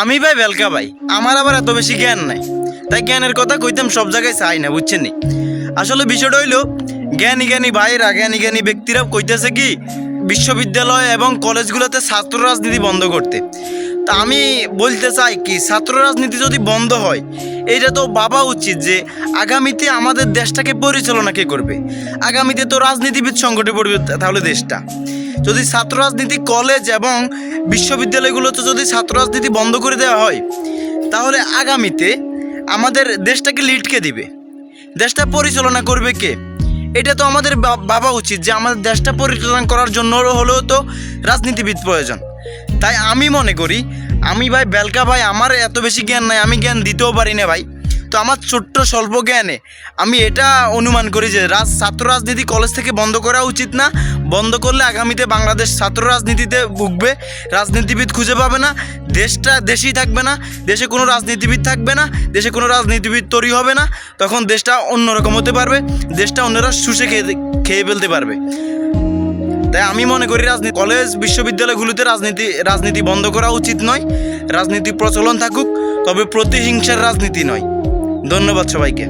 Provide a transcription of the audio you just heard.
আমি ভাই বেলকা ভাই, আমার আবার এত বেশি জ্ঞান নাই। তাই জ্ঞানের কথা কইতাম সব জায়গায় চাই না, বুঝছেন আসলে বিষয়টা হইল, জ্ঞানী জ্ঞানী ভাইয়েরা, জ্ঞানী জ্ঞানী ব্যক্তিরা কইতেছে কি, বিশ্ববিদ্যালয় এবং কলেজগুলোতে ছাত্র রাজনীতি বন্ধ করতে। তা আমি বলতে চাই কি, ছাত্র রাজনীতি যদি বন্ধ হয় এটা তো বাবা উচিত যে আগামীতে আমাদের দেশটাকে পরিচালনা কে করবে? আগামীতে তো রাজনীতিবিদ সংকটে পড়বে তাহলে দেশটা। যদি ছাত্র রাজনীতি কলেজ এবং বিশ্ববিদ্যালয়গুলোতে যদি ছাত্র রাজনীতি বন্ধ করে দেওয়া হয়, তাহলে আগামীতে আমাদের দেশটাকে লিডকে দিবে? দেশটা পরিচালনা করবে কে? এটা তো আমাদের ভাবা উচিত যে আমাদের দেশটা পরিচালনা করার জন্য হলেও তো রাজনীতিবিদ প্রয়োজন। তাই আমি মনে করি, আমি ভাই, বেলকা ভাই, আমার এত বেশি জ্ঞান নাই, আমি জ্ঞান দিতেও পারি না ভাই। তো আমার ছোট্ট স্বল্প জ্ঞানে আমি এটা অনুমান করি যে রাজ ছাত্র রাজনীতি কলেজ থেকে বন্ধ করা উচিত না। বন্ধ করলে আগামীতে বাংলাদেশ ছাত্র রাজনীতিতে ভুগবে, রাজনীতিবিদ খুঁজে পাবে না, দেশটা দেশেই থাকবে না, দেশে কোনো রাজনীতিবিদ থাকবে না, দেশে কোনো রাজনীতিবিদ তৈরি হবে না, তখন দেশটা অন্যরকম হতে পারবে, দেশটা অন্যরা শুষে খেয়ে খেয়ে ফেলতে পারবে। তাই আমি মনে করি রাজনীতি কলেজ বিশ্ববিদ্যালয়গুলোতে রাজনীতি রাজনীতি বন্ধ করা উচিত নয়, রাজনীতি প্রচলন থাকুক, তবে প্রতিহিংসার রাজনীতি নয়। ধন্যবাদ সবাইকে।